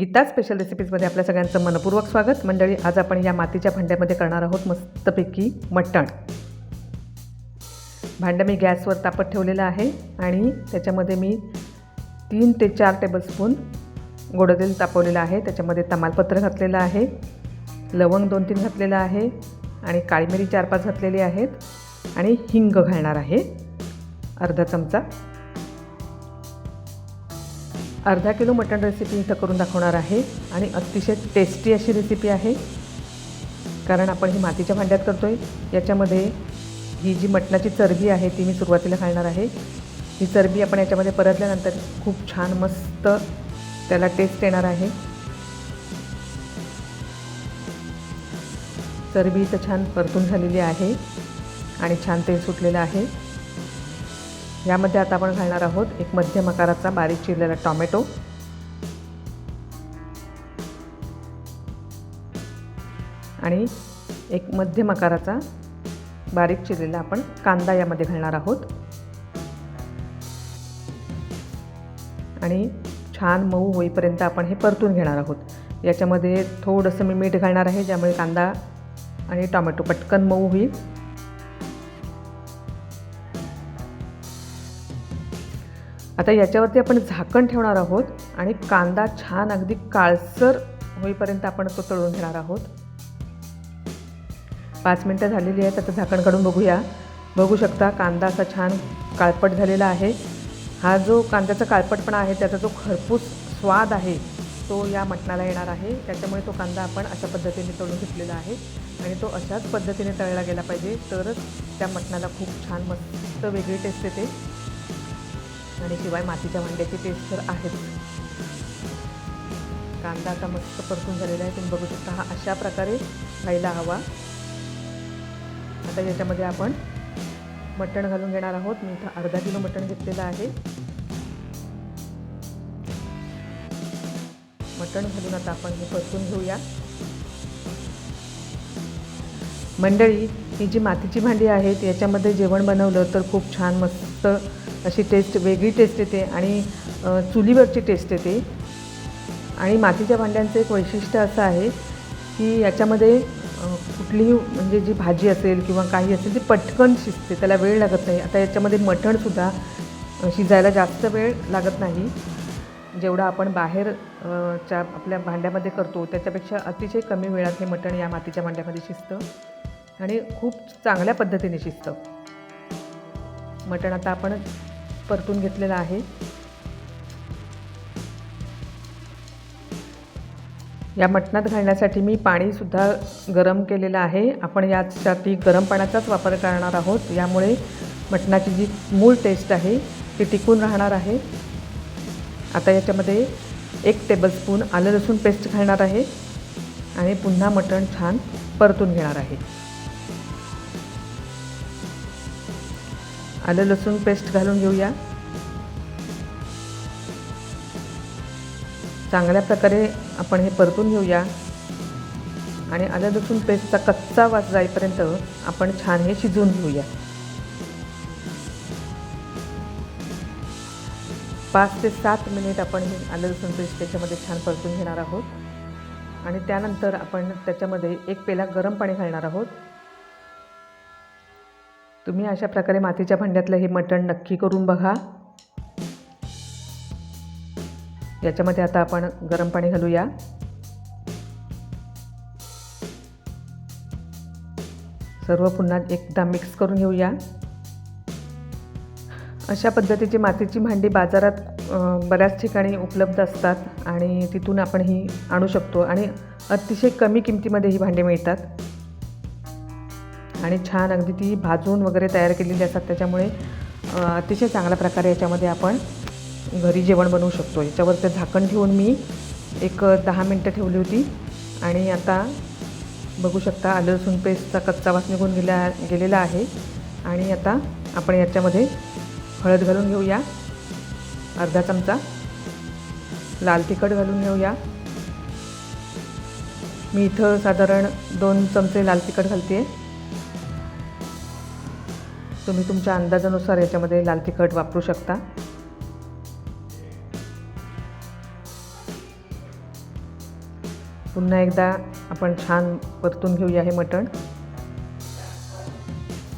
Gita special रेसिपीजमध्ये आपल्या सगळ्यांचं मनपूर्वक स्वागत. मंडळी आज आपण या मातीच्या भांड्यामध्ये करणार आहोत मस्तपैकी मटण. भांडं मी गॅसवर तापत ठेवलेलं आहे आणि त्याच्यामध्ये मी तीन ते चार टेबलस्पून गोडतेल तापवलेलं आहे. त्याच्यामध्ये तमालपत्र घातलेलं आहे लवंग दोन तीन घातलेलं आहे आणि काळी मिरी चार पाच घातलेली आहेत आणि हिंग घालणार आहे. अर्धा चमचा अर्धा किलो मटण रेसिपी इथं करून दाखवणार आहे आणि अतिशय टेस्टी अशी रेसिपी आहे. कारण आपण ही मातीच्या भांड्यात करतो आहे याच्यामध्ये ही जी मटणाची चरबी आहे ती मी सुरुवातीला घालणार आहे. ही चरबी आपण याच्यामध्ये परतल्यानंतर खूप छान मस्त त्याला टेस्ट येणार आहे. चरबी इथं छान परतून झालेली आहे आणि छान तेल सुटलेलं आहे. यामध्ये आता आपण घालणार आहोत एक मध्यम आकाराचा बारीक चिरलेला टॉमॅटो. आणि एक मध्यम आकाराचा बारीक चिरलेला आपण कांदा यामध्ये घालणार आहोत. आणि छान मऊ होईपर्यंत आपण हे परतून घेणार आहोत. याच्यामध्ये थोडंसं मी मीठ घालणार आहे ज्यामुळे कांदा आणि टॉमॅटो पटकन मऊ होईल. आता याच्यावरती आपण झाकण ठेवणार आहोत आणि कांदा छान अगदी काळसर होईपर्यंत आपण तो तळून घेणार आहोत. पाच मिनटं झालेली आहेत आता झाकण काढून बघूया. बघू शकता कांदा असा छान काळपट झालेला आहे. हा जो कांद्याचा काळपटपणा आहे त्याचा जो खरपूस स्वाद आहे तो या मटणाला येणार आहे. त्याच्यामुळे तो कांदा आपण अशा पद्धतीने तळून घेतलेला आहे आणि तो अशाच पद्धतीने तळला गेला पाहिजे. तरच त्या मटणाला खूप छान मस्त वेगळी टेस्ट येते. आणि शिवाय मातीच्या भांड्याची टेस्ट तर आहेच. कांदा आता मस्त परतून झालेला आहे. तुम्ही बघू शकता हा अशा प्रकारे व्हायला हवा. आता याच्यामध्ये आपण मटण घालून घेणार आहोत. मी इथं अर्धा किलो मटण घेतलेलं आहे. मटण घालून आता आपण हे परतून घेऊया. मंडळी ही जी मातीची भांडी आहेत याच्यामध्ये जेवण बनवलं तर खूप छान मस्त अशी टेस्ट वेगळी टेस्ट येते आणि चुलीवरची टेस्ट येते. आणि मातीच्या भांड्यांचं एक वैशिष्ट्य असं आहे की याच्यामध्ये कुठलीही म्हणजे जी भाजी असेल किंवा काही असेल ती पटकन शिजते त्याला वेळ लागत नाही. आता याच्यामध्ये मटणसुद्धा शिजायला जास्त वेळ लागत नाही. जेवढा आपण बाहेर च्या आपल्या भांड्यामध्ये करतो त्याच्यापेक्षा अतिशय कमी वेळात हे मटण या मातीच्या भांड्यामध्ये शिजतं आणि खूप चांगल्या पद्धतीने शिजतं. मटण आता आपण परतून घेतलेलं आहे. या मटणात घालण्यासाठी मी पाणीसुद्धा गरम केलेलं आहे. आपण यासाठी गरम पाण्याचाच वापर करणार आहोत. यामुळे मटणाची जी मूळ टेस्ट आहे ती टिकून राहणार आहे. आता याच्यामध्ये एक टेबलस्पून आलं लसूण पेस्ट घालणार आहे. आणि पुन्हा मटण छान परतून घेणार आहे. आलं लसूण पेस्ट घालून घेऊया. चांगल्या प्रकारे आपण हे परतून घेऊया. आणि आलं लसूण पेस्टचा कच्चा वास जाईपर्यंत आपण छान हे शिजवून घेऊया. पाच ते सात मिनिट आपण हे आलं लसूण पेस्ट त्याच्यामध्ये छान परतून घेणार आहोत. आणि त्यानंतर आपण त्याच्यामध्ये एक पेला गरम पाणी घालणार आहोत. तुम्ही अशा प्रकारे मातीच्या भांड्यातलं हे मटण नक्की करून बघा. याच्यामध्ये आता आपण गरम पाणी घालूया. सर्व पुन्हा एकदा मिक्स करून घेऊया. अशा पद्धतीची मातीची भांडी बाजारात बऱ्याच ठिकाणी उपलब्ध असतात आणि तिथून आपण ही आणू शकतो आणि अतिशय कमी किमतीमध्ये ही भांडी मिळतात. आणि छान अगदी ती भाजून वगैरे तयार केलेली असतात. त्याच्यामुळे अतिशय चांगल्या प्रकारे याच्यामध्ये आपण घरी जेवण बनवू शकतो. याच्यावर ते झाकण ठेवून मी एक दहा मिनटं ठेवली होती. आणि आता बघू शकता आलं लसूण पेस्टचा कच्चा वास निघून गेला गेलेला आहे. आणि आता आपण याच्यामध्ये हळद घालून घेऊया. अर्धा चमचा लाल तिखट घालून घेऊया. मी इथं साधारण दोन चमचे लाल तिखट घालते आहे तुम्ही तुमच्या अंदाजानुसार याच्यामध्ये लाल तिखट वापरू शकता. पुन्हा एकदा आपण छान परतून घेऊया हे मटण.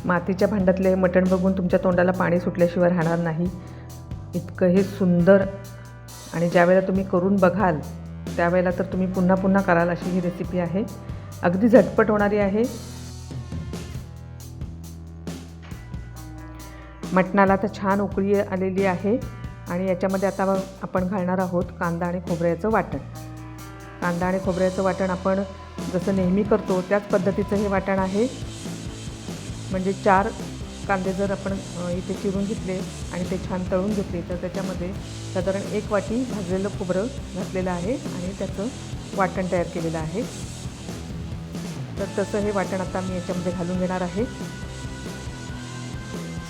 मातीच्या भांड्यातले हे मटण बघून तुमच्या तोंडाला पाणी सुटल्याशिवाय राहणार नाही. इतकं हे सुंदर आणि ज्यावेळेला तुम्ही करून बघाल त्यावेळेला तर तुम्ही पुन्हा पुन्हा कराल अशी ही रेसिपी आहे. अगदी झटपट होणारी आहे. मटणाला तर छान उकळी आलेली आहे आणि याच्यामध्ये आता आपण घालणार आहोत कांदा आणि खोबऱ्याचं वाटण. कांदा आणि खोबऱ्याचं वाटण आपण जसं नेहमी करतो त्याच पद्धतीचं हे वाटण आहे. म्हणजे चार कांदे जर आपण इथे चिरून घेतले आणि ते छान तळून घेतले तर त्याच्यामध्ये साधारण एक वाटी भाजलेलं खोबरं घातलेलं आहे आणि त्याचं वाटण तयार केलेलं आहे. तर तसं हे वाटण आता मी याच्यामध्ये घालून घेणार आहे.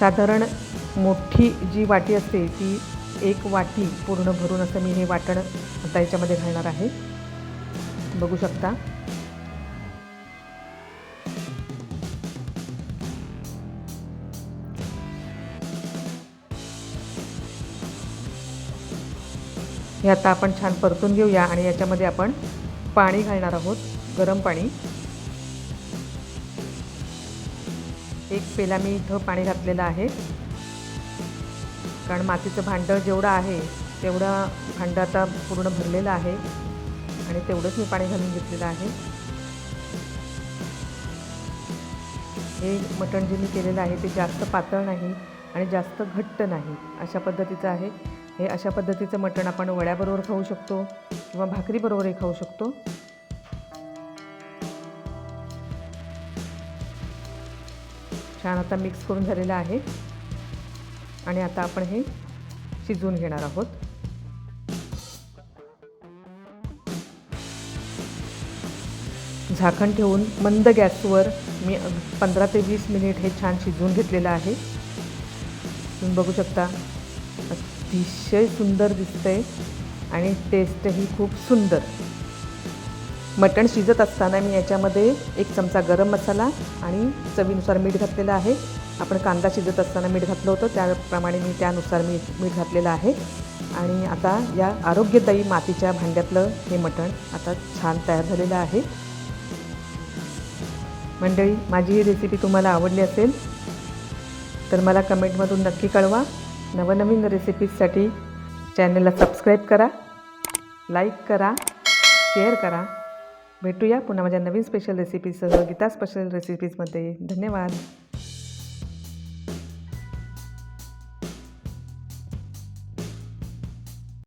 साधारण मोठी जी वाटी असते ती एक वाटी पूर्ण भरून असं मी हे वाटण आता याच्यामध्ये घालणार आहे. बघू शकता. हे आता आपण छान परतून घेऊया आणि याच्यामध्ये आपण पाणी घालणार आहोत गरम पाणी. एक पेला मी इथं पाणी घातलेलं आहे. कारण मातीचं भांडं जेवढं आहे तेवढं भांडं आता पूर्ण भरलेलं आहे. आणि तेवढंच मी पाणी घालून घेतलेलं आहे. हे मटण जे मी केलेलं आहे ते जास्त पातळ नाही आणि जास्त घट्ट नाही. अशा पद्धतीचं आहे. हे अशा पद्धतीचं मटण आपण वड्याबरोबर खाऊ शकतो किंवा भाकरीबरोबरही खाऊ शकतो. छान आता मिक्स करून झालेलं आहे. आणि आता आपण हे शिजवून घेणार आहोत. झाकण ठेवून मंद गॅसवर मी पंधरा ते वीस मिनिट हे छान शिजवून घेतलेलं आहे. तुम्ही बघू शकता अतिशय सुंदर दिसतंय आणि टेस्टही खूप सुंदर. मटण शिजत असताना मी याच्यामध्ये एक चमचा गरम मसाला आणि चवीनुसार मीठ घातलेलं आहे. आपण कांदा शिजत असताना मीठ घातलं होतं त्याप्रमाणे मी त्यानुसार मी मीठ घातलेलं आहे. आणि आता या आरोग्यदायी मातीच्या भांड्यातलं हे मटण आता छान तयार झालेलं आहे. मंडळी माझी ही रेसिपी तुम्हाला आवडली असेल तर मला कमेंटमधून नक्की कळवा. नवनवीन रेसिपीजसाठी चॅनलला सबस्क्राईब करा लाईक करा शेअर करा. भेटूया पुन्हा माझ्या नवीन स्पेशल रेसिपीसह गीता स्पेशल रेसिपीजमध्ये धन्यवाद.